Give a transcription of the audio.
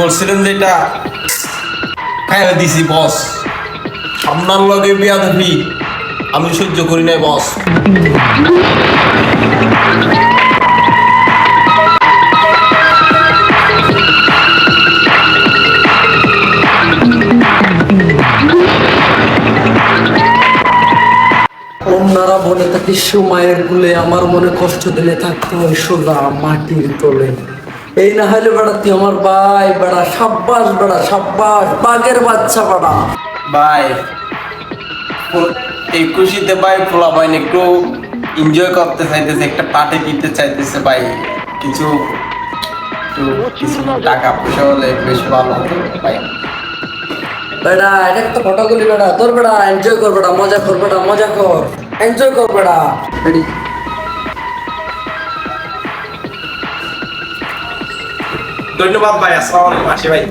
বলছিলেন যে এটা খাইয়া দিছি, বস। আপনার লগে বিয়া দেবি আমি সহ্য করি নাই, বস। অন্যরা বলে থাকি, সময়ের গুলে আমার মনে কষ্ট দিলে থাকতে হয় সোজা মাটির তোলে। এই না হলে বেড়া তুই আমার ভাই বেড়া সাব্বাস বেড়া সাব্বাস বাঘের বাচ্চা বেড়া। ভাই এই খুশিতে ভাই পোলা ভাই একটু এনজয় করতে চাইতেছে একটা পার্টি দিতে চাইতেছে ভাই। কিছু কিছু টাকা পয়সা হলে বেশ ভালো হতো ভাই। বেড়া এটা তো ফটোগুলি বেড়া তোর বেড়া এনজয় কর বেড়া মজা কর বেড়া মজা কর। এনজয় কর বেড়া। ধন্যবাদ ভাই আসসালাম আলাইকুম আসি ভাই।